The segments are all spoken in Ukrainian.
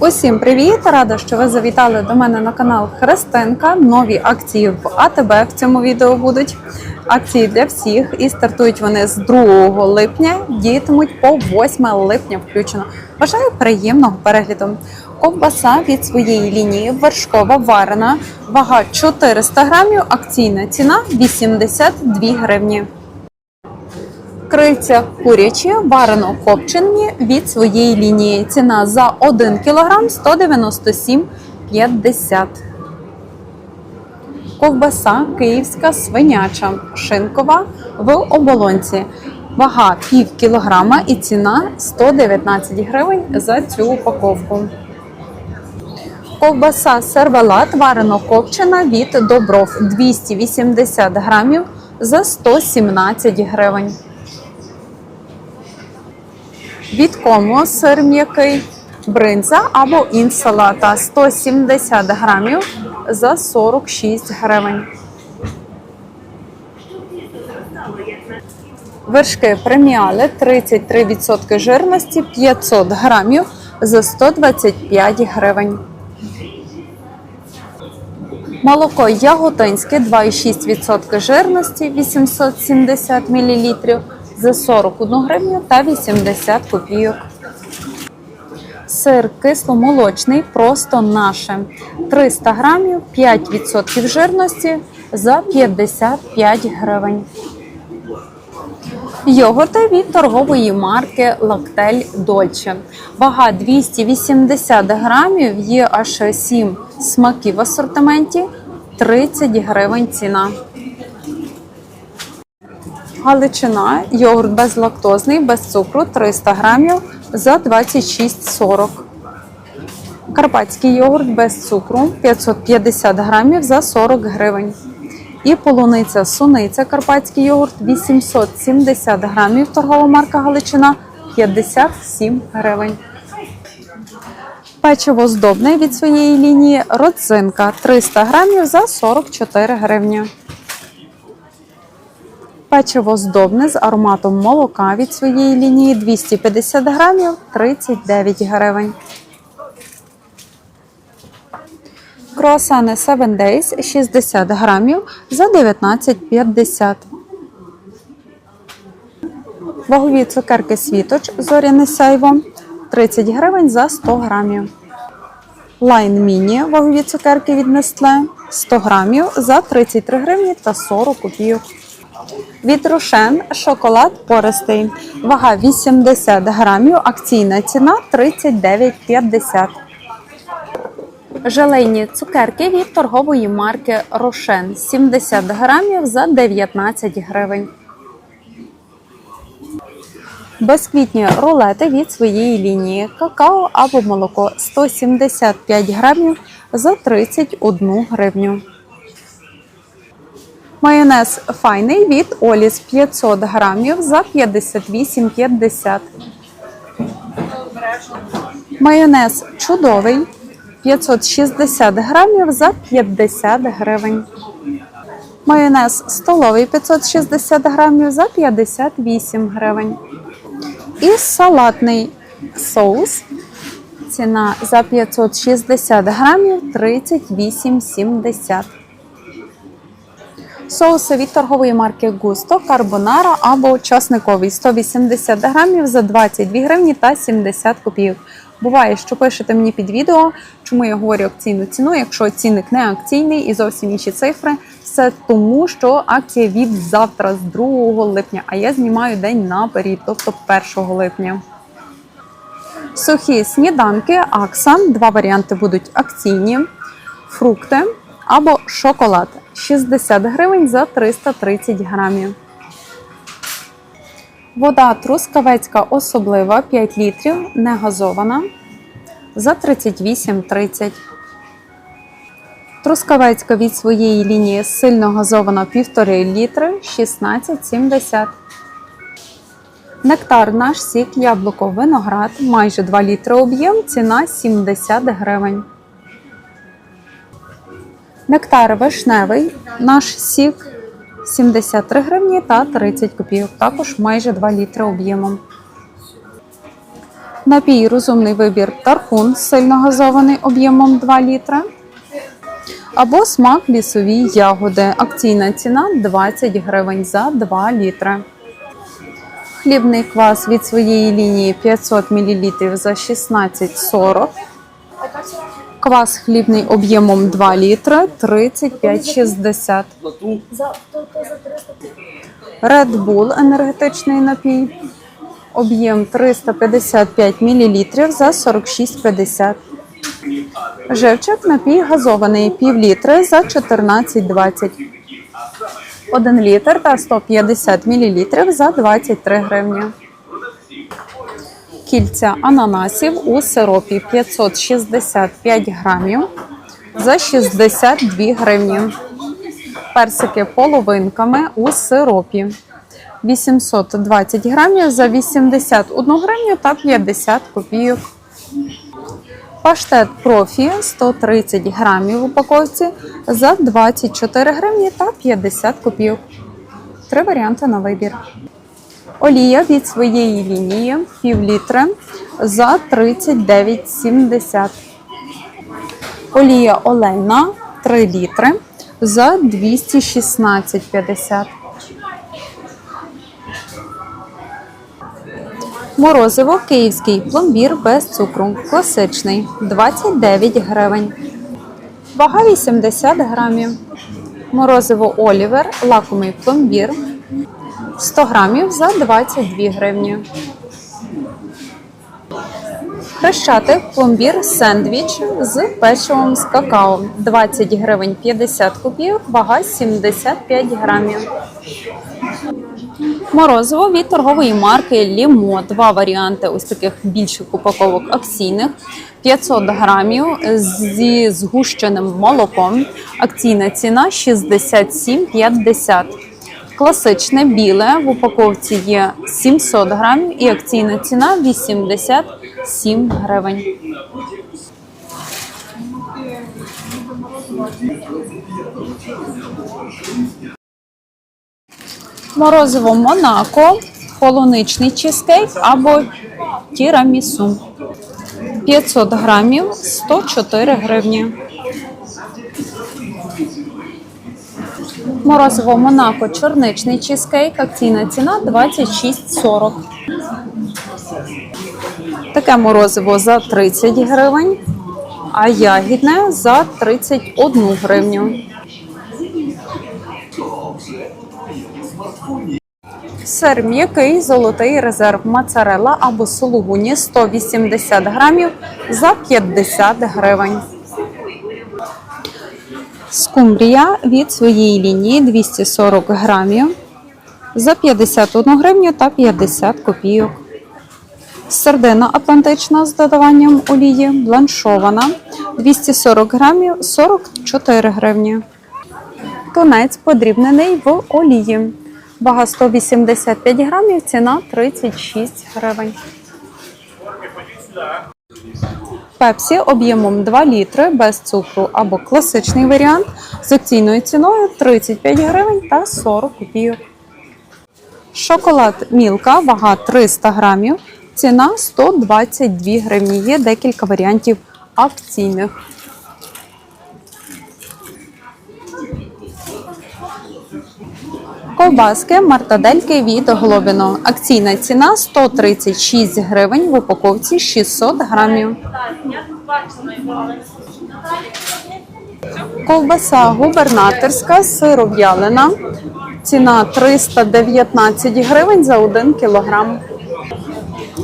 Усім привіт! Рада, що ви завітали до мене на канал Христинка. Нові акції в АТБ в цьому відео будуть. Акції для всіх і стартують вони з 2 липня, діятимуть по 8 липня включно. Бажаю приємного перегляду. Ковбаса від своєї лінії вершкова варена, вага 400 грамів, акційна ціна 82 гривні. Крильця курячі варено копчені від своєї лінії. Ціна за 1 кг 197,50. Ковбаса київська свиняча, шинкова в оболонці. Вага пів кілограма і ціна 119 гривень за цю упаковку. Ковбаса сервелат варено копчена від добров 280 грамів за 117 гривень. Від кому сир м'який, бринза або інсалата 170 грамів за 46 гривень. Вершки преміали 33% жирності 500 грамів за 125 гривень. Молоко яготинське 2,6% жирності 870 мл за 41 гривню та 80 копійок. Сир кисломолочний, просто наше 300 грамів, 5% жирності за 55 гривень. Йогурти від торгової марки Лактель Дольче. Вага 280 грамів, є аж 7 смаків в асортименті, 30 гривень ціна. Галичина, йогурт безлактозний, без цукру 300 грамів за 26,40. Карпатський йогурт без цукру 550 грамів за 40 гривень. І полуниця суниця карпатський йогурт 870 грамів, торгова марка Галичина 57 гривень. Печиво здобне від своєї лінії родзинка 300 грамів за 44 гривні. Печиво здобне з ароматом молока від своєї лінії 250 грамів 39 гривень. Круасани 7 Days 60 грамів за 19,50. Вагові цукерки світоч зоряне сяйво 30 гривень за 100 грамів. Лайн міні вагові цукерки від Nestle 100 грамів за 33 гривні та 40 копійок. Від Рошен шоколад пористий. Вага 80 грамів, акційна ціна 39,50. Желейні цукерки від торгової марки Рошен 70 грамів за 19 гривень. Безквітні рулети від своєї лінії какао або молоко 175 грамів за 31 гривню. Майонез файний від Оліс 500 грамів за 58,50. Майонез чудовий 560 грамів за 50 гривень. Майонез столовий 560 грамів за 58 гривень. І салатний соус. Ціна за 560 грамів 38,70. Соуси від торгової марки Густо, карбонара або часниковий 180 грамів за 22 гривні та 70 копійок. Буває, що пишете мені під відео, чому я говорю акційну ціну, якщо цінник не акційний і зовсім інші цифри. Все тому, що акція від завтра, з 2 липня, а я знімаю день наперед, тобто 1 липня. Сухі сніданки Аксан. Два варіанти будуть акційні, фрукти або шоколад 60 гривень за 330 грамів. Вода трускавецька особлива 5 літрів, не газована за 38,30. Трускавецька від своєї лінії сильно газована 1,5 літри 16,70. Нектар наш сік, яблуко, виноград, майже 2 літри об'єм, ціна 70 гривень. Нектар вишневий, наш сік 73 гривні та 30 копійок. Також майже 2 літри об'ємом. Напій розумний вибір тархун сильно газований об'ємом 2 літри. Або смак лісові ягоди. Акційна ціна 20 гривень за 2 літри. Хлібний квас від своєї лінії 500 мл за 16,40. Квас хлібний об'ємом 2 літри 35,60. Red Bull енергетичний напій. Об'єм 355 мл за 46,50. Живчик напій газований пів літри за 14,20. 1 літр та 150 мл за 23 гривні. Кільця ананасів у сиропі 565 грамів за 62 гривні. Персики половинками у сиропі 820 грамів за 81 гривню та 50 копійок. Паштет профі 130 грамів в упаковці за 24 гривні та 50 копійок. Три варіанти на вибір. Олія від своєї лінії пів літри за 39,70. Олія олейна 3 літри за 216,50. Морозиво київський пломбір без цукру. Класичний 29 гривень. Вага 80 грамів. Морозиво Олівер, лакомий пломбір 100 грамів за 22 гривні. Хрещатик пломбір сендвіч з печивом з какао 20 гривень 50 копійок, вага 75 грамів. Морозиво від торгової марки Лімо. Два варіанти ось таких більших упаковок акційних. 500 грамів зі згущеним молоком. Акційна ціна 67,50. Класичне біле в упаковці є 700 грамів і акційна ціна 87 гривень. Морозиво Монако, полуничний чизкейк або тірамісу. 500 грамів 104 гривні. Морозиво Монако чорничний чизкейк. Акційна ціна 26,40. Таке морозиво за 30 гривень, а ягідне за 31 гривню. Сир м'який, золотий резерв моцарелла або сулугуні 180 грамів за 50 гривень. Скумбрія від своєї лінії 240 грамів за 51 гривню та 50 копійок. Сердина атлантична з додаванням олії бланшована 240 грамів 44 гривні. Тунець подрібнений в олії. Вага 185 грамів, ціна 36 гривень. Пепсі об'ємом 2 літри без цукру або класичний варіант з акційною ціною 35 гривень та 40 копійок. Шоколад Мілка, вага 300 грамів, ціна 122 гривні. Є декілька варіантів акційних. Ковбаски мартадельки від Глобіно. Акційна ціна 136 гривень в упаковці 600 грамів. Ковбаса губернаторська сиров'ялина. Ціна 319 гривень за 1 кілограм.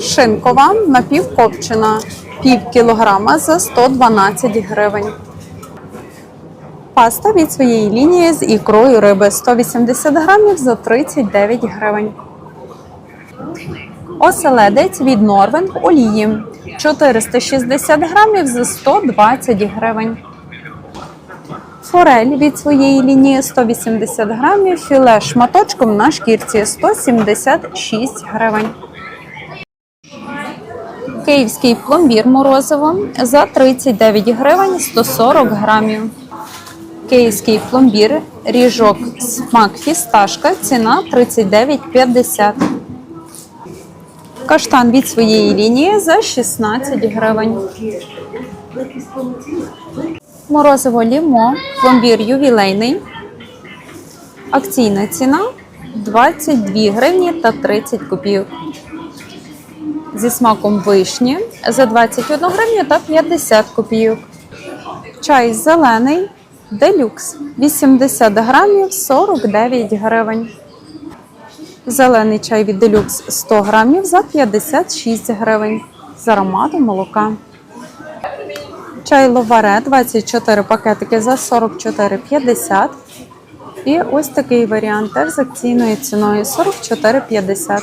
Шинкова напівкопчена пів кілограма за 112 гривень. Паста від своєї лінії з ікрою риби 180 грамів за 39 гривень. Оселедець від Норвен олії 460 грамів за 120 гривень. Форель від своєї лінії 180 грамів, філе шматочком на шкірці 176 гривень. Київський пломбір морозиво за 39 гривень 140 грамів. Київський пломбір, ріжок смак фісташка, ціна 39,50. Каштан від своєї лінії за 16 гривень. Морозиво лімо, пломбір ювілейний. Акційна ціна 22 гривні та 30 копійок. Зі смаком вишні за 21 гривню та 50 копійок. Чай зелений делюкс 80 грамів 49 гривень. Зелений чай від делюкс 100 грамів за 56 гривень з ароматом молока. Чай ловаре 24 пакетики за 44,50. І ось такий варіант теж з акційною ціною 44,50.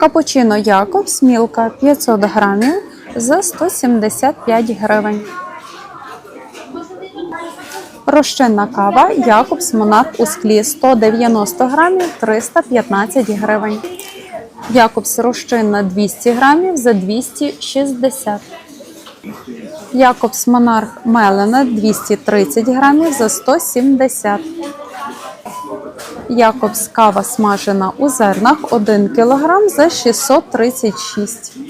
Капучино Якобс Мілка 500 грамів за 175 гривень. Розчинна кава Якобс Монарх у склі 190 грамів 315 гривень. Якобс розчинна 200 грамів за 260. Якобс Монарх Мелена 230 грамів за 170. Якобс кава смажена у зернах 1 кг за 636.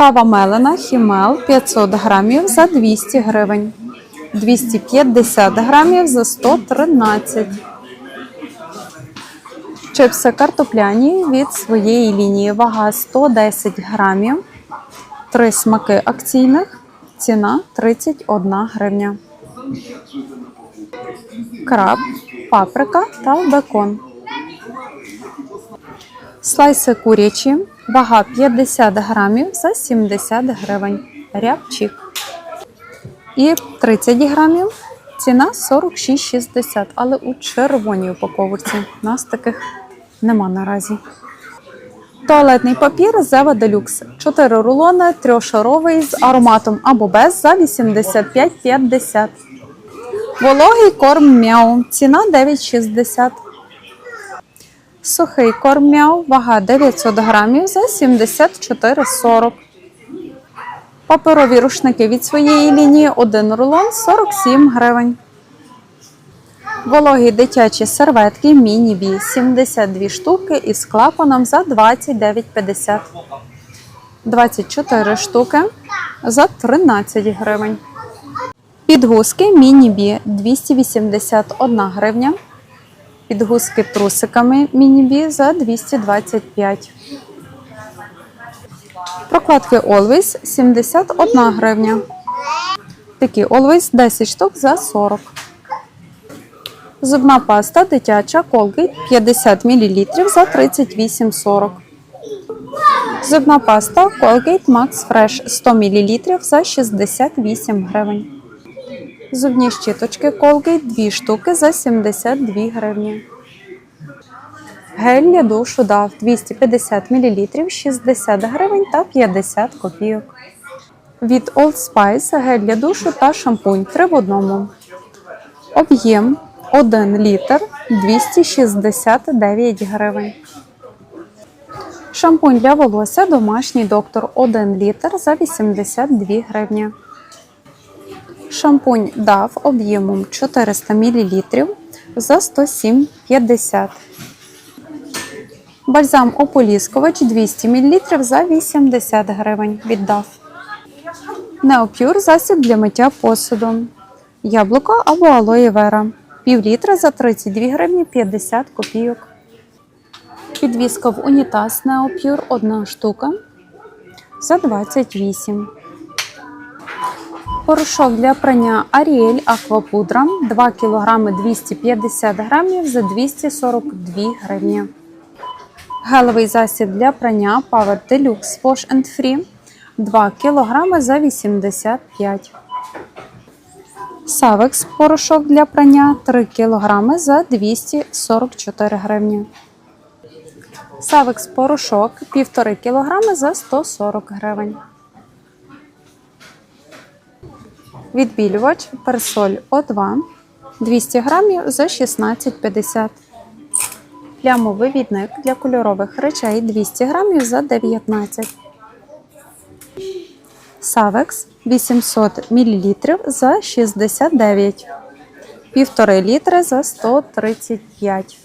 Кава мелена Хімел 500 грамів за 200 гривень. 250 грамів за 113. Чипси картопляні від своєї лінії. Вага 110 грамів. Три смаки акційних. Ціна 31 гривня. Краб, паприка та бекон. Слайси курячі. Вага 50 грамів за 70 гривень. Рябчик. І 30 грамів. Ціна 46,60, але у червоній упаковці. У нас таких нема наразі. Туалетний папір Zeva Deluxe. 4 рулони, трьошаровий з ароматом або без за 85,50. Вологий корм мяу. Ціна 9,60. Сухий корм мяу. Вага 900 грамів за 74,40. Паперові рушники від своєї лінії. Один рулон 47 гривень. Вологі дитячі серветки міні-бі 72 штуки із клапаном за 29,50. 24 штуки за 13 гривень. Підгузки міні-бі 281 гривня. Підгузки трусиками міні-бі за 225. Прокладки Always 71 гривня. Такі Always 10 штук за 40. Зубна паста дитяча Colgate 50 мл за 38,40. Зубна паста Colgate Max Fresh 100 мл за 68 гривень. Зубні щіточки Colgate 2 штуки за 72 гривні. Гель для душу дав 250 мл 60 гривень та 50 копійок. Від Old Spice гель для душу та шампунь 3 в одному. Об'єм 1 літр 269 гривень. Шампунь для волосся домашній доктор 1 літр за 82 гривні. Шампунь дав об'ємом 400 мл за 107,50. Бальзам ополіскувач 200 мл за 80 гривень. Віддав. Неопюр засіб для миття посуду. Яблуко або алоє вера. Пів літра за 32 гривні 50 копійок. Підвіска в унітаз Неопюр одна штука за 28. Порошок для прання Ariel Аквапудра 2 кг 250 грамів за 242 гривні. Гелевий засіб для прання Power Deluxe Wash and Free 2 кг за 85. Савекс порошок для прання 3 кг за 244 гривні. Савекс порошок 1,5 кг за 140 гривень. Відбілювач персоль О2 200 грамів за 16,50. Плямовий відник для кольорових речей 200 грамів за 19. Савекс 800 мл за 69. півтори літри за 135.